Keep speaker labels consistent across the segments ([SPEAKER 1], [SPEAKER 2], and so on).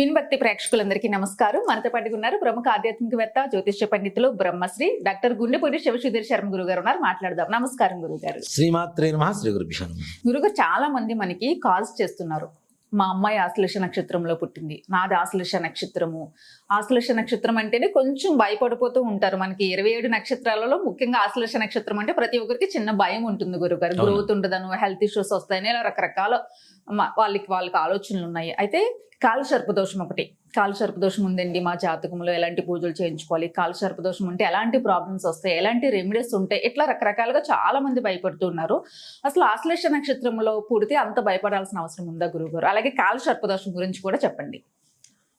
[SPEAKER 1] విన్భక్తి ప్రేక్షకులందరికీ నమస్కారం. మనతో పాటు ఉన్నారు ప్రముఖ ఆధ్యాత్మికవేత్త జ్యోతిష్య పండితులు బ్రహ్మశ్రీ డాక్టర్ గుండెపూడి శివసుధీర్ శర్మ గురువు గారు ఉన్నారు. మాట్లాడదాం. నమస్కారం గురువు గారు
[SPEAKER 2] శ్రీమాత్రే నమ. శ్రీ.
[SPEAKER 1] గురుగారు చాలా మంది మనకి కాల్స్ చేస్తున్నారు. మా అమ్మాయి ఆశ్లేష నక్షత్రంలో పుట్టింది. నాది ఆశ్లేష నక్షత్రము. ఆశ్లేష నక్షత్రం అంటేనే కొంచెం భయపడిపోతూ ఉంటారు. మనకి ఇరవై ఏడు నక్షత్రాలలో ముఖ్యంగా ఆశ్లేష నక్షత్రం అంటే ప్రతి ఒక్కరికి చిన్న భయం ఉంటుంది గురుగారు. గ్రోత్ ఉండదను హెల్త్ ఇష్యూస్ వస్తాయని ఇలా రకరకాల వాళ్ళకి వాళ్ళకి ఆలోచనలు ఉన్నాయి. అయితే కాలు సర్పదోషం ఒకటి. కాలు సర్పదోషం ఉందండి మా జాతకంలో. ఎలాంటి పూజలు చేయించుకోవాలి? కాలు సర్పదోషం ఉంటే ఎలాంటి ప్రాబ్లమ్స్ వస్తాయి? ఎలాంటి రెమెడీస్ ఉంటాయి? ఇట్లా రకరకాలుగా చాలా మంది భయపడుతున్నారు. అసలు ఆశ్లేష నక్షత్రంలో పుడితే అంత భయపడాల్సిన అవసరం ఉందా గురుగారు అలాగే కాలు సర్పదోషం గురించి కూడా చెప్పండి.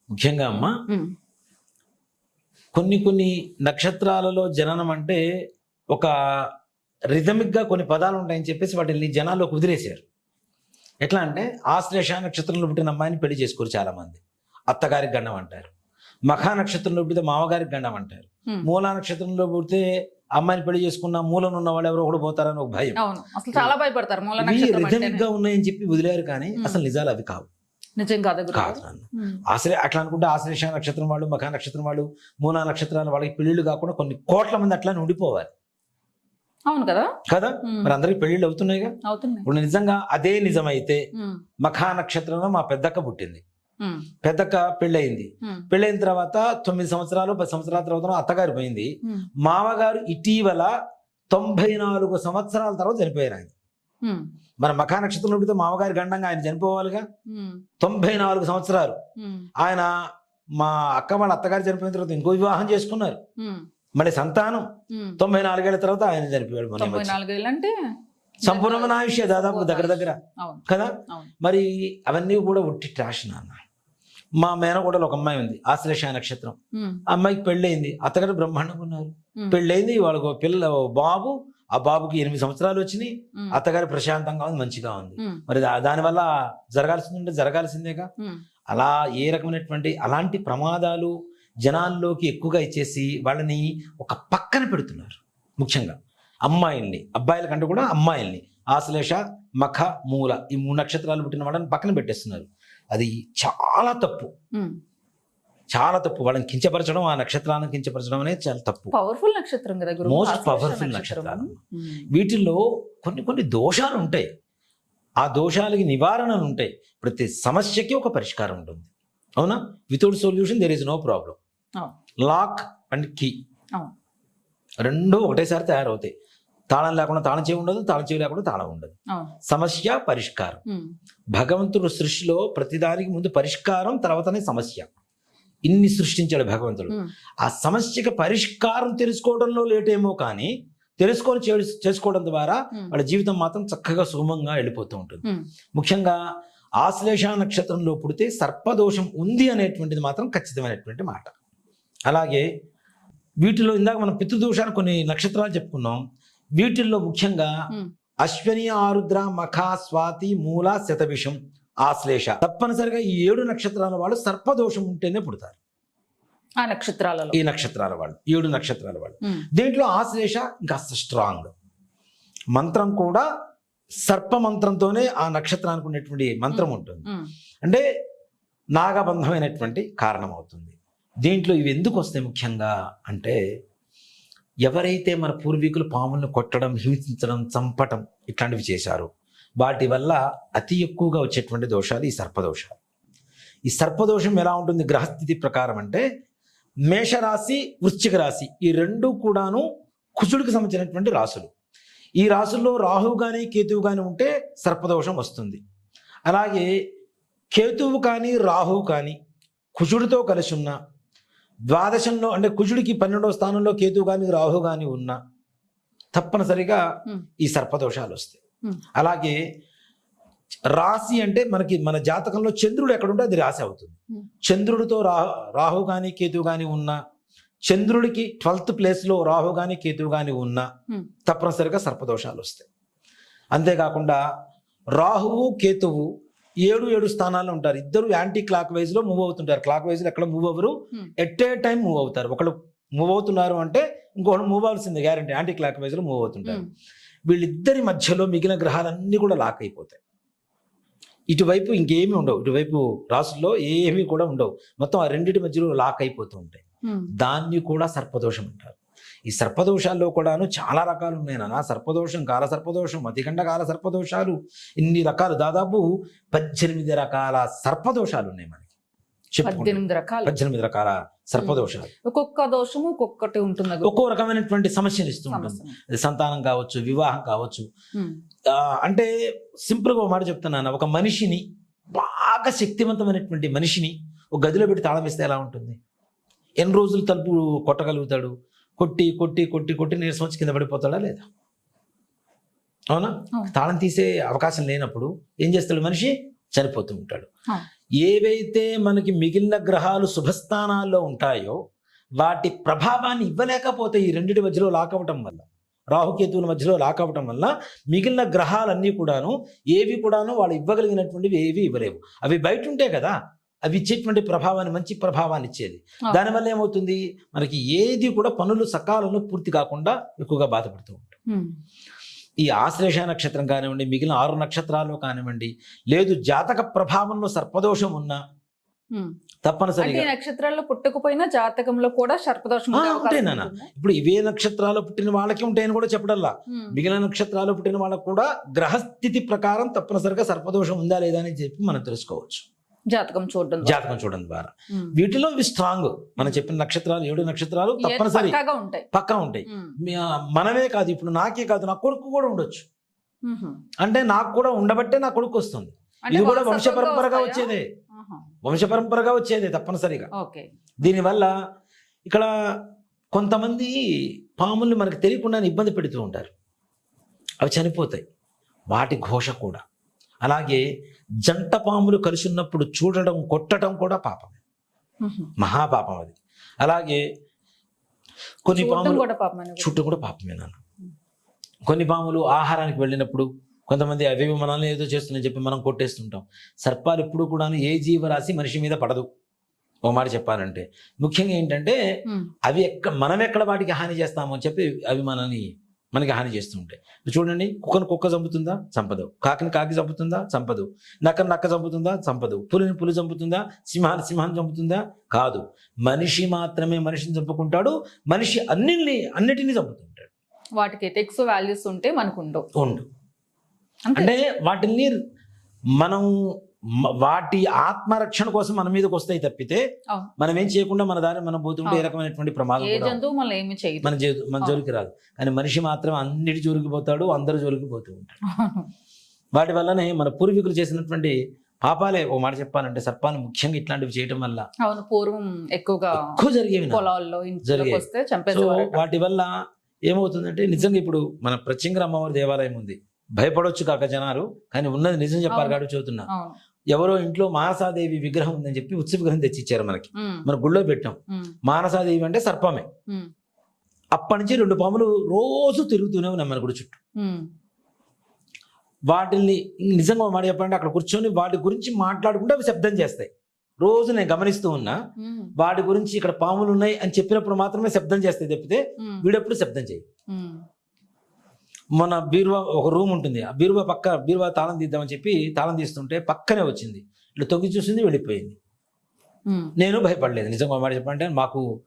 [SPEAKER 2] ముఖ్యంగా అమ్మ కొన్ని కొన్ని నక్షత్రాలలో జననం అంటే ఒక rhythmic గా కొన్ని పదాలు ఉంటాయని చెప్పేసి వాటిని జనాల్లో కుదిరేశారు ఎట్లా అంటే ఆశ్లేష నక్షత్రంలో పుట్టిన అమ్మాయిని పెళ్ళి చేసుకోరు చాలా మంది అత్తగారికి గండం అంటారు మఖా నక్షత్రంలో పుడితే మామగారికి గండం అంటారు. మూలా నక్షత్రంలో పుడితే అమ్మాయిని పెళ్ళి చేసుకున్న మూలను ఉన్న వాళ్ళు ఎవరో ఒకడు పోతారని ఒక భయం
[SPEAKER 1] అసలు చాలా భయపడతారు మూల.
[SPEAKER 2] గా ఉన్నాయని చెప్పి వదిలేరు కానీ. అసలు నిజాలు అవి కావు
[SPEAKER 1] నిజం కాదా
[SPEAKER 2] కాదు. ఆశ్రయ అట్లా అనుకుంటే ఆశ్లేష నక్షత్రం వాళ్ళు మఖా నక్షత్రం వాళ్ళు మూలా నక్షత్రాలు వాళ్ళకి పెళ్ళిళ్ళు కాకుండా కొన్ని కోట్ల మంది అట్లా ఉండిపోవాలి
[SPEAKER 1] అవును కదా
[SPEAKER 2] కదా. మరి అందరికి పెళ్ళిళ్ళు అవుతున్నాయిగా
[SPEAKER 1] అవుతుంది
[SPEAKER 2] ఇప్పుడు నిజంగా అదే నిజమైతే. మఖా నక్షత్రంలో మా పెద్దక్క పుట్టింది. పెద్దక్క పెళ్ళయింది. పెళ్ళైన తర్వాత తొమ్మిది సంవత్సరాలు పది సంవత్సరాల తర్వాత అత్తగారు పోయింది. మామగారు ఇటీవల తొంభై నాలుగు సంవత్సరాల తర్వాత చనిపోయారు ఆయన. మన మఖా నక్షత్రంలో పుడితే మామగారి గండంగా ఆయన చనిపోవాలిగా. తొంభై నాలుగు సంవత్సరాలు. ఆయన మా అక్క వాళ్ళ అత్తగారు చనిపోయిన తర్వాత ఇంకో వివాహం చేసుకున్నారు. మళ్ళీ సంతానం. తొంభై నాలుగేళ్ళ తర్వాత ఆయన చనిపోయాడు.
[SPEAKER 1] నాలుగేళ్ళు అంటే
[SPEAKER 2] సంపూర్ణమైన ఆయుష్య దాదాపు దగ్గర దగ్గర కదా మరి అవన్నీ కూడా ఒట్టి ట్రాష్ నాన్న మా మేనకోడలు ఒక అమ్మాయి ఉంది ఆశ్లేష నక్షత్రం. అమ్మాయికి పెళ్ళయింది అత్తగారు బ్రహ్మాండంగా ఉన్నారు.
[SPEAKER 1] ఉమ్.
[SPEAKER 2] పెళ్ళయింది వాళ్ళకు పిల్ల బాబు ఆ బాబుకి ఎనిమిది సంవత్సరాలు వచ్చినాయి. అత్తగారు ప్రశాంతంగా ఉంది మంచిగా ఉంది. మరి దా- దానివల్ల జరగాల్సిందంటే జరగాల్సిందేగా?
[SPEAKER 1] ఉమ్.
[SPEAKER 2] అలా ఏ రకమైనటువంటి అలాంటి ప్రమాదాలు జనాల్లోకి ఎక్కువగా ఇచ్చేసి వాళ్ళని ఒక పక్కన పెడుతున్నారు ముఖ్యంగా అమ్మాయిల్ని. అబ్బాయిల కంటే కూడా అమ్మాయిల్ని. ఆశ్లేష మఖ మూల ఈ మూడు నక్షత్రాలు పుట్టిన వాళ్ళని పక్కన పెట్టేస్తున్నారు. అది చాలా తప్పు. చాలా తప్పు. వాళ్ళని కించపరచడం ఆ నక్షత్రాలను కించపరచడం అనేది చాలా తప్పు.
[SPEAKER 1] పవర్ఫుల్ నక్షత్రం కదా
[SPEAKER 2] powerful
[SPEAKER 1] నక్షత్రం.
[SPEAKER 2] నక్షత్రాలు. వీటిల్లో కొన్ని కొన్ని దోషాలు ఉంటాయి. ఆ దోషాలకి నివారణలు ఉంటాయి. ప్రతి సమస్యకి ఒక పరిష్కారం ఉంటుంది. అవునా? Without solution there is no problem. Lock and key. రెండు ఒకటేసారి తయారవుతాయి. తాళం లేకుండా తాళం చేయి ఉండదు తాళం చేయి లేకుండా తాళం ఉండదు సమస్య పరిష్కారం. భగవంతుడు సృష్టిలో ప్రతిదానికి ముందు పరిష్కారం తర్వాతనే సమస్య ఇన్ని సృష్టించాడు భగవంతుడు. ఆ సమస్యకి పరిష్కారం తెలుసుకోవడంలో లేటేమో కానీ తెలుసుకొని చేసుకోవడం ద్వారా. వాళ్ళ జీవితం మాత్రం చక్కగా సుగమంగా వెళ్ళిపోతూ ఉంటుంది. ముఖ్యంగా ఆశ్లేష నక్షత్రంలో పుడితే సర్పదోషం ఉంది అనేటువంటిది మాత్రం ఖచ్చితమైనటువంటి మాట అలాగే వీటిలో ఇందాక మనం పితృదోషాలు కొన్ని నక్షత్రాలు చెప్పుకున్నాం వీటిల్లో ముఖ్యంగా. అశ్వని ఆరుద్ర మఖ స్వాతి మూల శతభిషం ఆశ్లేష. తప్పనిసరిగా ఈ ఏడు నక్షత్రాల వాళ్ళు సర్పదోషం ఉంటేనే పుడతారు.
[SPEAKER 1] ఆ నక్షత్రాలలో.
[SPEAKER 2] ఈ నక్షత్రాల వాళ్ళు ఏడు నక్షత్రాల వాళ్ళు. దీంట్లో ఆశ్లేష కాస్త స్ట్రాంగ్ మంత్రం కూడా సర్ప మంత్రంతోనే ఆ నక్షత్రానికి ఉన్నటువంటి మంత్రం ఉంటుంది. అంటే నాగబంధమైనటువంటి కారణం అవుతుంది. దీంట్లో ఇవి ఎందుకు వస్తాయి ముఖ్యంగా అంటే ఎవరైతే మన పూర్వీకులు పాములను కొట్టడం హింసించడం చంపటం ఇట్లాంటివి చేశారో వాటి వల్ల అతి ఎక్కువగా వచ్చేటువంటి దోషాలు ఈ సర్పదోషాలు. ఈ సర్పదోషం ఎలా ఉంటుంది? గ్రహస్థితి ప్రకారం అంటే మేషరాశి వృశ్చిక రాశి ఈ రెండు కూడాను కుసుడికి సంబంధించినటువంటి రాశులు. ఈ రాశుల్లో రాహువు కానీ కేతువు కానీ ఉంటే సర్పదోషం వస్తుంది. అలాగే కేతువు కానీ రాహువు కానీ కుజుడితో కలిసి ఉన్న ద్వాదశంలో అంటే కుజుడికి పన్నెండవ స్థానంలో కేతువు కానీ రాహు కానీ ఉన్నా తప్పనిసరిగా. ఈ సర్పదోషాలు వస్తాయి. అలాగే రాశి అంటే మనకి మన జాతకంలో చంద్రుడు ఎక్కడుంటే అది రాశి అవుతుంది. చంద్రుడితో రా రాహు కానీ కేతువు కానీ ఉన్నా చంద్రుడికి ట్వెల్త్ ప్లేస్లో రాహు కానీ కేతువు కానీ ఉన్నా. తప్పనిసరిగా సర్పదోషాలు వస్తాయి అంతేకాకుండా రాహువు కేతువు ఏడు ఏడు స్థానాల్లో ఉంటారు. ఇద్దరు యాంటీ క్లాక్ వైజ్లో మూవ్ అవుతుంటారు. క్లాక్ వైజ్లో ఎక్కడ మూవ్ అవ్వరు.
[SPEAKER 1] Hmm.
[SPEAKER 2] At a time move అవుతారు. ఒకళ్ళు మూవ్ అవుతున్నారు అంటే ఇంకొకటి మూవ్ అవ్వాల్సింది గ్యారంటీ యాంటీ క్లాక్ వైజ్లో మూవ్ అవుతుంటారు.
[SPEAKER 1] ఉమ్.
[SPEAKER 2] వీళ్ళిద్దరి మధ్యలో మిగిలిన గ్రహాలన్నీ కూడా లాక్ అయిపోతాయి. ఇటువైపు ఇంకేమీ ఉండవు. ఇటువైపు రాసుల్లో ఏమీ కూడా ఉండవు. మొత్తం ఆ రెండింటి మధ్యలో లాక్ అయిపోతూ ఉంటాయి.
[SPEAKER 1] ఉమ్,
[SPEAKER 2] దాన్ని కూడా సర్పదోషం అంటారు. ఈ సర్పదోషాల్లో కూడాను చాలా రకాలు ఉన్నాయి నాన్న. సర్పదోషం కాల సర్పదోషం అతికండ కాల సర్పదోషాలు ఇన్ని రకాలు. దాదాపు పద్దెనిమిది రకాల సర్పదోషాలు ఉన్నాయి మనకి
[SPEAKER 1] పద్దెనిమిది రకాలు.
[SPEAKER 2] పద్దెనిమిది రకాల సర్పదోషాలు.
[SPEAKER 1] ఒక్కొక్క దోషము ఒక్కొక్కటి ఉంటుంది.
[SPEAKER 2] ఒక్కో రకమైనటువంటి సమస్యలు ఇస్తూ ఉంటుంది సంతానం కావచ్చు వివాహం కావచ్చు. అంటే సింపుల్గా ఒక మాట చెప్తున్నాను ఒక మనిషిని బాగా శక్తివంతమైనటువంటి మనిషిని ఒక గదిలో పెట్టి తాళం వేస్తే ఎలా ఉంటుంది? ఎన్ని రోజులు తలుపు కొట్టగలుగుతాడు? కొట్టి కొట్టి కొట్టి కొట్టి నీరసం వచ్చి కింద పడిపోతాడా లేదా? అవునా. తాళం తీసే అవకాశం లేనప్పుడు ఏం చేస్తాడు మనిషి? చనిపోతూ ఉంటాడు. ఏవైతే మనకి మిగిలిన గ్రహాలు శుభస్థానాల్లో ఉంటాయో వాటి ప్రభావాన్ని ఇవ్వలేకపోతే ఈ రెండిటి మధ్యలో లాక్ అవ్వటం వల్ల రాహుకేతువుల మధ్యలో లాక్ అవ్వటం వల్ల మిగిలిన గ్రహాలన్నీ కూడాను ఏవి కూడాను వాళ్ళు ఇవ్వగలిగినటువంటివి ఏవి ఇవ్వలేవు. అవి బయట ఉంటే కదా అవి ఇచ్చేటువంటి ప్రభావాన్ని మంచి ప్రభావాన్ని ఇచ్చేది. దానివల్ల ఏమవుతుంది? మనకి ఏది కూడా పనులు సకాలంలో పూర్తి కాకుండా ఎక్కువగా బాధపడుతూ ఉంటాం. ఈ ఆశ్లేష నక్షత్రం కానివ్వండి మిగిలిన ఆరు నక్షత్రాలు కానివ్వండి లేదు జాతక ప్రభావంలో సర్పదోషం ఉన్నా తప్పనిసరిగా
[SPEAKER 1] నక్షత్రాల్లో పుట్టకపోయినా జాతకంలో కూడా సర్పదోషం
[SPEAKER 2] ఉంటాయి? ఇప్పుడు ఇవే నక్షత్రాలు పుట్టిన వాళ్ళకి ఉంటాయని కూడా చెప్పడల్లా. మిగిలిన నక్షత్రాలు పుట్టిన వాళ్ళకు కూడా గ్రహస్థితి ప్రకారం తప్పనిసరిగా సర్పదోషం ఉందా లేదా అని చెప్పి మనం తెలుసుకోవచ్చు.
[SPEAKER 1] జాతకం చూడడం.
[SPEAKER 2] జాతకం చూడడం ద్వారా. వీటిలో ఇవి స్ట్రాంగ్ మనం చెప్పిన నక్షత్రాలు ఏడు నక్షత్రాలు తప్పనిసరి. పక్కా ఉంటాయి. మనమే కాదు ఇప్పుడు నాకే కాదు నా కొడుకు కూడా ఉండొచ్చు. అంటే నాకు కూడా ఉండబట్టే నా కొడుకు వస్తుంది. ఇది కూడా వంశ పరంపరగా? వచ్చేదే. వంశ పరంపరగా వచ్చేదే తప్పనిసరిగా. దీనివల్ల ఇక్కడ కొంతమంది పాముల్ని మనకు తెలియకుండా ఇబ్బంది పెడుతూ ఉంటారు. అవి చనిపోతాయి. వాటి ఘోష కూడా. అలాగే జంట పాములు కలిసి ఉన్నప్పుడు చూడడం కొట్టడం కూడా పాపం. మహాపాపం అది. అలాగే కొన్ని పాములు. చుట్టూ కూడా పాపమే నాన్న. కొన్ని పాములు ఆహారానికి వెళ్ళినప్పుడు కొంతమంది అవేవి మనల్ని ఏదో చేస్తున్నాయని చెప్పి మనం కొట్టేస్తుంటాం. సర్పాలు ఎప్పుడు కూడా ఏ జీవరాశి మనిషి మీద పడదు. ఓ మాట చెప్పాలంటే. ముఖ్యంగా ఏంటంటే అవి ఎక్క మనం ఎక్కడ వాటికి హాని చేస్తామో అని చెప్పి అవి మనని మనకి హాని చేస్తూ ఉంటాయి చూడండి కుక్కను కుక్క చంపుతుందా? చంపదు. కాకిని కాకి చంపుతుందా? చంపదు. నక్కని నక్క చంపుతుందా? చంపదు. పులిని పులి చంపుతుందా? సింహాన్ని సింహాన్ని చంపుతుందా? కాదు. మనిషి మాత్రమే మనిషిని చంపుకుంటాడు. మనిషి అన్నిల్ని అన్నిటినీ చంపుతుంటాడు.
[SPEAKER 1] వాటికి ఎథిక్స్ వాల్యూస్ ఉంటే మనకు ఉండవు
[SPEAKER 2] ఉండు అంటే వాటిని మనం వాటి ఆత్మరక్షణ కోసం మన మీదకి వస్తాయి తప్పితే. మనం ఏం చేయకుండా మన దారి మనం పోతుంటే ఏ. రకమైనటువంటి ప్రమాదం మన మన. జోలికి రాదు కానీ మనిషి మాత్రం అన్నిటి జోలికి పోతాడు అందరు జోలికి పోతూ ఉంటాడు వాటి వల్లనే మన పూర్వీకులు చేసినటువంటి పాపాలే ఓ మాట చెప్పాలంటే సర్పాన్ని ముఖ్యంగా ఇట్లాంటివి చేయటం వల్ల
[SPEAKER 1] అవును పూర్వం ఎక్కువగా
[SPEAKER 2] ఎక్కువ జరిగేవి.
[SPEAKER 1] పొలాల్లో
[SPEAKER 2] వాటి వల్ల ఏమవుతుందంటే నిజంగా ఇప్పుడు మన ప్రత్యంగర అమ్మవారి దేవాలయం ఉంది భయపడొచ్చు కాక జనాలు కానీ ఉన్నది నిజం చెప్పారు. కాబట్టి
[SPEAKER 1] అవును
[SPEAKER 2] ఎవరో ఇంట్లో మానసాదేవి విగ్రహం ఉందని చెప్పి ఉత్సవ విగ్రహం తెచ్చి ఇచ్చారు మనకి మన గుళ్ళో పెట్టాం. మానసాదేవి అంటే సర్పమే. అప్పటి నుంచి రెండు పాములు రోజు తిరుగుతూనే ఉన్నాయి మన గుడి చుట్టూ. వాటిని నిజంగా మాట చెప్పాలంటే అక్కడ కూర్చొని వాటి గురించి మాట్లాడుకుంటే అవి శబ్దం చేస్తాయి. రోజు నేను గమనిస్తూ ఉన్నా వాటి గురించి ఇక్కడ పాములు ఉన్నాయి అని చెప్పినప్పుడు మాత్రమే శబ్దం చేస్తాయి తప్పితే వీడెప్పుడు శబ్దం చేయి మన బీరువా ఒక రూమ్ ఉంటుంది. ఆ బీరువా పక్క బీరువా తాళం తీద్దామని చెప్పి తాళం తీస్తుంటే పక్కనే వచ్చింది. ఇట్లా తొంగి చూసింది వెళ్ళిపోయింది. నేను భయపడలేదు. నిజంగా మాట చెప్పాలంటే మాకు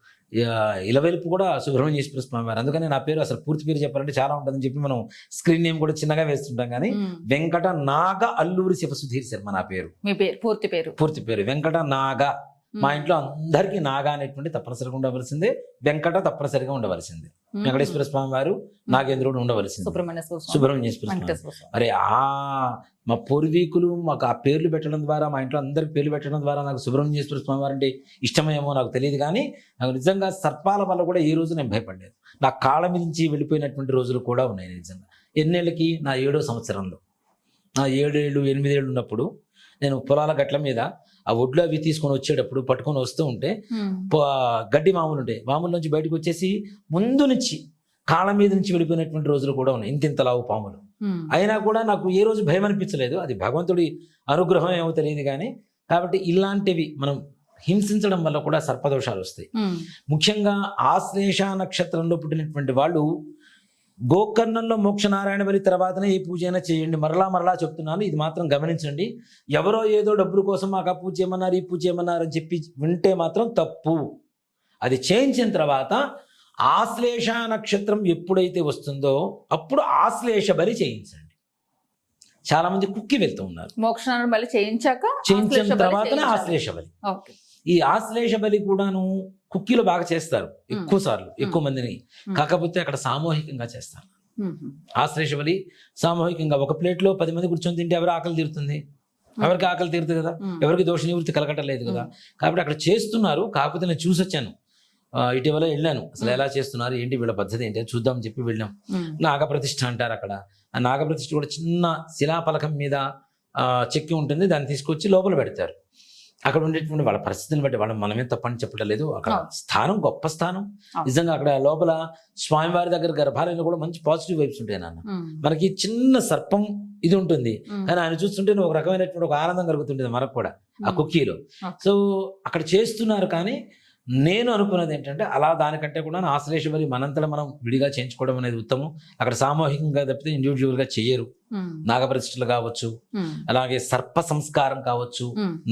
[SPEAKER 2] ఇలవెలుపు కూడా సుబ్రహ్మణ్యేశ్వర స్వామి వారు. అందుకని నా పేరు అసలు పూర్తి పేరు చెప్పాలంటే చాలా ఉంటుందని చెప్పి మనం స్క్రీన్ నేమ్ కూడా చిన్నగా వేస్తుంటాం కానీ. వెంకట నాగ అల్లూరి శివసుధీర్ శర్మ నా పేరు.
[SPEAKER 1] మీ పేరు పూర్తి పేరు.
[SPEAKER 2] పూర్తి పేరు. వెంకట నాగ మా ఇంట్లో అందరికీ నాగ అనేటువంటి తప్పనిసరిగా ఉండవలసిందే. వెంకట తప్పనిసరిగా ఉండవలసిందే. వెంకటేశ్వర స్వామి వారు నాగేంద్రుడు ఉండవలసింది.
[SPEAKER 1] సుబ్రహ్మణ్య స్వామి
[SPEAKER 2] సుబ్రహ్మణ్యేశ్వర అరే ఆ మా పూర్వీకులు మాకు ఆ పేర్లు పెట్టడం ద్వారా మా ఇంట్లో అందరికి పేర్లు పెట్టడం ద్వారా నాకు సుబ్రహ్మణ్యేశ్వర స్వామి వారు అంటే ఇష్టమేమో నాకు తెలియదు కానీ నాకు నిజంగా సర్పాల వల్ల కూడా ఏ రోజు నేను భయపడలేదు. నా కాళ్ళ మీద నుంచి వెళ్ళిపోయినటువంటి రోజులు కూడా ఉన్నాయి నిజంగా. ఎన్నేళ్ళకి? నా ఏడో సంవత్సరంలో. నా ఏడేళ్ళు ఎనిమిదేళ్ళు ఉన్నప్పుడు నేను పొలాల గట్ల మీద ఆ ఒడ్లు అవి తీసుకొని వచ్చేటప్పుడు పట్టుకొని వస్తూ ఉంటే గడ్డి మామూలు ఉంటాయి మామూలు నుంచి బయటకు వచ్చేసి ముందు నుంచి కాళ్ళ మీద నుంచి వెళ్ళిపోయినటువంటి రోజులు కూడా ఉన్నాయి. ఇంతింత లావు పాములు అయినా కూడా నాకు ఏ రోజు భయం అనిపించలేదు. అది భగవంతుడి అనుగ్రహం ఏమో తెలియదు కానీ కాబట్టి ఇలాంటివి మనం హింసించడం వల్ల కూడా సర్పదోషాలు వస్తాయి. ముఖ్యంగా ఆశ్లేష నక్షత్రంలో పుట్టినటువంటి వాళ్ళు గోకర్ణంలో మోక్షనారాయణ బలి తర్వాతనే ఏ పూజ అయినా చేయండి. మరలా మరలా చెప్తున్నాను ఇది మాత్రం గమనించండి. ఎవరో ఏదో డబ్బుల కోసం మాకు ఆ పూజ చేయమన్నారు ఈ పూజ చేయమన్నారు అని చెప్పి వింటే మాత్రం తప్పు. అది చేయించిన తర్వాత ఆశ్లేష నక్షత్రం ఎప్పుడైతే వస్తుందో అప్పుడు ఆశ్లేష బలి చేయించండి. చాలా మంది కుక్కి వెళ్తూ ఉన్నారు.
[SPEAKER 1] మోక్షణాన్ని మళ్ళీ చేయించాక
[SPEAKER 2] చేయించిన
[SPEAKER 1] బలి
[SPEAKER 2] తర్వాతనే. ఆశ్లేష బలి.
[SPEAKER 1] ఓకే.
[SPEAKER 2] ఈ ఆశ్లేష బలి కూడాను కుక్కీలు బాగా చేస్తారు ఎక్కువ సార్లు ఎక్కువ మందిని. కాకపోతే అక్కడ సామూహికంగా చేస్తారు. ఆశ్లేష బలి సామూహికంగా ఒక ప్లేట్లో పది మంది కూర్చొని తింటే ఎవరు ఆకలి తీరుతుంది? ఎవరికి ఆకలి తీరుతుంది కదా? ఎవరికి దోష నివృత్తి కలగటం లేదు కదా కాబట్టి అక్కడ చేస్తున్నారు కాకపోతే నేను చూసి వచ్చాను ఇటీవల వెళ్ళాను. అసలు ఎలా చేస్తున్నారు ఏంటి వీళ్ళ పద్ధతి ఏంటి అని చూద్దామని చెప్పి వెళ్ళాం. నాగప్రతిష్ఠ అంటారు అక్కడ. ఆ నాగప్రతిష్ఠ కూడా చిన్న శిలాపలకం మీద చెక్కి ఉంటుంది. దాన్ని తీసుకొచ్చి లోపల పెడతారు. అక్కడ ఉండేటువంటి వాళ్ళ పరిస్థితిని బట్టి వాళ్ళ మనమే తప్పని చెప్పడం లేదు. అక్కడ. స్థానం గొప్ప స్థానం. నిజంగా అక్కడ లోపల స్వామివారి దగ్గర గర్భాలయంలో కూడా మంచి పాజిటివ్ వైబ్స్ ఉంటాయి నాన్న. మనకి చిన్న సర్పం ఇది ఉంటుంది. కానీ ఆయన చూస్తుంటే ఒక రకమైనటువంటి ఒక ఆనందం కలుగుతుంటుంది మనకు కూడా ఆ కుక్కీలో. సో అక్కడ చేస్తున్నారు కానీ నేను అనుకున్నది ఏంటంటే అలా దానికంటే కూడా ఆశ్లేష బలి మనంతట మనం విడిగా చేయించుకోవడం అనేది ఉత్తమం. అక్కడ సామూహికంగా తప్పితే ఇండివిజువల్గా చేయరు. నాగప్రతిష్ఠలు కావచ్చు అలాగే సర్ప సంస్కారం కావచ్చు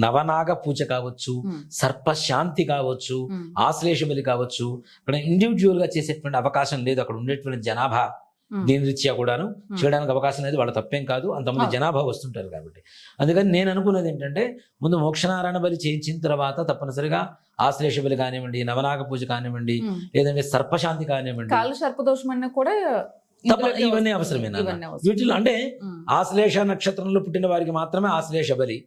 [SPEAKER 2] నవనాగ పూజ కావచ్చు సర్ప శాంతి కావచ్చు
[SPEAKER 1] ఉమ్,
[SPEAKER 2] ఆశ్లేష బలి కావచ్చు. అక్కడ ఇండివిజువల్గా చేసేటువంటి అవకాశం లేదు. అక్కడ ఉండేటువంటి జనాభా దీని రీత్యా కూడాను చేయడానికి అవకాశం లేదు. వాళ్ళ తప్పేం కాదు. అంతమంది. జనాభా వస్తుంటారు కాబట్టి. అందుకని నేను అనుకున్నది ఏంటంటే ముందు మోక్షనారాయణ బలి చేయించిన తర్వాత తప్పనిసరిగా ఆశ్లేష బలి కానివ్వండి నవనాగ పూజ కానివ్వండి. లేదంటే సర్పశాంతి కానివ్వండి.
[SPEAKER 1] కాలు సర్పదోషం కూడా
[SPEAKER 2] ఇవన్నీ
[SPEAKER 1] వస్తుంది.
[SPEAKER 2] అవసరమే నాన్న.
[SPEAKER 1] ఇవన్నీ అవసరం.
[SPEAKER 2] వీటిలో అంటే ఆశ్లేష నక్షత్రంలో పుట్టిన వారికి మాత్రమే ఆశ్లేష బలి.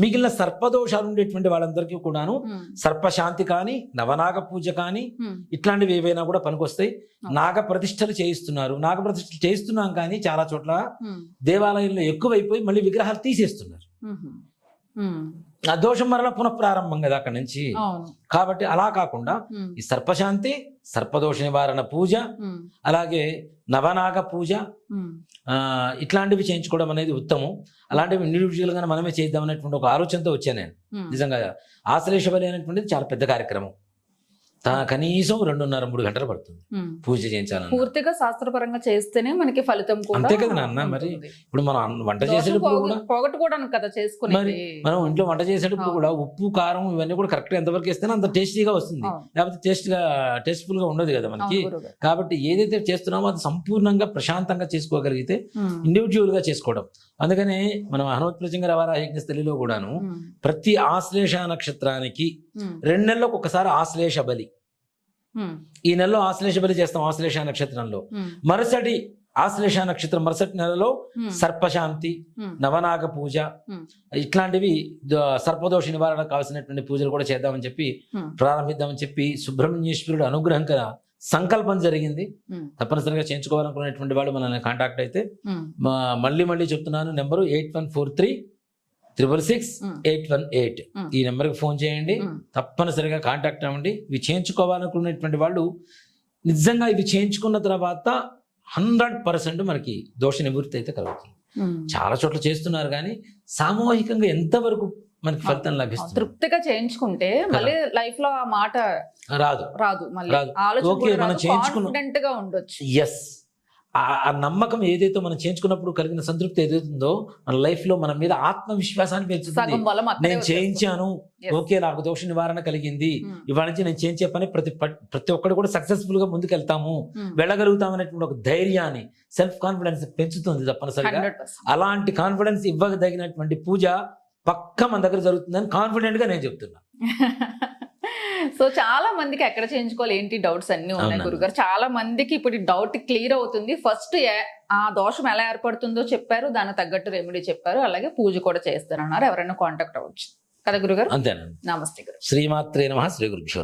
[SPEAKER 2] మిగిలిన సర్పదోషాలు ఉండేటువంటి వాళ్ళందరికీ కూడాను సర్పశాంతి కానీ నవనాగ పూజ కానీ ఇట్లాంటివి ఏవైనా కూడా పనికొస్తాయి. నాగ ప్రతిష్టలు చేయిస్తున్నారు. నాగ ప్రతిష్టలు చేయిస్తున్నాం కానీ చాలా చోట్ల దేవాలయంలో ఎక్కువైపోయి మళ్ళీ విగ్రహాలు తీసేస్తున్నారు. ఆ దోషం మరలా పునఃప్రారంభం కదా అక్కడి నుంచి. కాబట్టి అలా కాకుండా ఈ సర్పశాంతి సర్పదోష నివారణ పూజ అలాగే నవనాగ పూజ ఇట్లాంటివి చేయించుకోవడం అనేది ఉత్తమం. అలాంటివి ఇండివిజువల్గా మనమే చేద్దాం అనేటువంటి ఒక ఆలోచనతో వచ్చాను నేను. నిజంగా ఆశ్లేష బలి అనేటువంటిది చాలా పెద్ద కార్యక్రమం. కనీసం రెండున్నర మూడు గంటలు పడుతుంది. పూజ చేయించాలన్న
[SPEAKER 1] పూర్తిగా శాస్త్రపరంగా చేస్తేనే మనకి ఫలితం
[SPEAKER 2] అంతే కదా నాన్న, మరి. ఇప్పుడు మనం వంట చేసేటప్పుడు కూడా
[SPEAKER 1] పోగొట్టుకోవడానికి కదా చేసుకునేది
[SPEAKER 2] మరి మనం ఇంట్లో వంట చేసేటప్పుడు. కూడా ఉప్పు కారం ఇవన్నీ కూడా కరెక్ట్ ఎంతవరకు వేస్తేనే అంత టేస్టీగా వస్తుంది. లేకపోతే టేస్ట్గా టేస్ట్ఫుల్గా ఉండదు కదా మనకి. కాబట్టి ఏదైతే చేస్తున్నామో అది సంపూర్ణంగా ప్రశాంతంగా చేసుకోగలిగితే ఇండివిజువల్గా చేసుకోవడం అందుకనే మనం హనుమత్ ప్రజంగ వారాహిజ్ఞ స్థలిలో కూడాను ప్రతి ఆశ్లేష నక్షత్రానికి రెండు నెలలకు ఒకసారి ఆశ్లేష బలి.
[SPEAKER 1] ఉమ్,
[SPEAKER 2] ఈ నెలలో ఆశ్లేష బలి చేస్తాం ఆశ్లేష నక్షత్రంలో.
[SPEAKER 1] ఉమ్,
[SPEAKER 2] మరుసటి ఆశ్లేష నక్షత్రం మరుసటి నెలలో సర్పశాంతి నవనాగ పూజ. ఇట్లాంటివి సర్పదోష నివారణ కావాల్సినటువంటి పూజలు కూడా చేద్దామని చెప్పి ప్రారంభిద్దామని చెప్పి సుబ్రహ్మణ్యేశ్వరుడు అనుగ్రహం కదా సంకల్పం జరిగింది. తప్పనిసరిగా చేయించుకోవాలనుకునేటువంటి వాళ్ళు మనల్ని కాంటాక్ట్ అయితే మళ్ళీ మళ్ళీ చెప్తున్నాను. Number eight one four three triple six eight one eight. ఈ నెంబర్కి ఫోన్ చేయండి. తప్పనిసరిగా కాంటాక్ట్ అవ్వండి. ఇవి చేయించుకోవాలనుకునేటువంటి వాళ్ళు నిజంగా ఇవి చేయించుకున్న తర్వాత హండ్రెడ్ పర్సెంట్ మనకి దోష నివృత్తి అయితే కలుగుతుంది. చాలా చోట్ల చేస్తున్నారు కానీ సామూహికంగా ఎంతవరకు మనకి ఫలితం లభిస్తుంది?
[SPEAKER 1] తృప్తిగా చేయించుకుంటే మళ్ళీ లైఫ్లో ఆ మాట
[SPEAKER 2] రాదు.
[SPEAKER 1] రాదు. మళ్ళీ. ఆలోచన ఉండొచ్చు.
[SPEAKER 2] ఎస్ ఆ నమ్మకం ఏదైతే మనం చేయించుకున్నప్పుడు కలిగిన సంతృప్తి ఏదైతుందో మన లైఫ్లో మన మీద ఆత్మవిశ్వాసాన్ని పెంచుతుంది. నేను. చేయించాను. ఓకే నాకు దోష నివారణ కలిగింది.
[SPEAKER 1] ఉమ్,
[SPEAKER 2] ఇవాళ నుంచి నేను చేయించే పని ప్రతి ప్రతి ఒక్కరు కూడా సక్సెస్ఫుల్గా ముందుకెళ్తాము.
[SPEAKER 1] ఉమ్,
[SPEAKER 2] వెళ్ళగలుగుతాం అనేటువంటి ఒక ధైర్యాన్ని సెల్ఫ్ కాన్ఫిడెన్స్ పెంచుతుంది తప్పనిసరిగా.
[SPEAKER 1] 100%.
[SPEAKER 2] అలాంటి కాన్ఫిడెన్స్ ఇవ్వదగినటువంటి పూజ పక్క మన దగ్గర జరుగుతుందని కాన్ఫిడెంట్గా నేను చెప్తున్నా.
[SPEAKER 1] సో చాలా మందికి ఎక్కడ చేయించుకోవాలి? ఏంటి? డౌట్స్ అన్ని ఉన్నాయి. గురుగారు. చాలా మందికి ఇప్పుడు డౌట్ క్లియర్ అవుతుంది. ఫస్ట్ ఆ దోషం ఎలా ఏర్పడుతుందో చెప్పారు. దానికి తగ్గట్టు రెమెడీ చెప్పారు. అలాగే పూజ కూడా చేస్తారన్నారు. ఎవరైనా కాంటాక్ట్ అవ్వచ్చు. కదా గురుగారు?
[SPEAKER 2] అంతేనండి.
[SPEAKER 1] నమస్తే గురు
[SPEAKER 2] శ్రీమాత్రే నమ. శ్రీ గురుభ్యో నమః.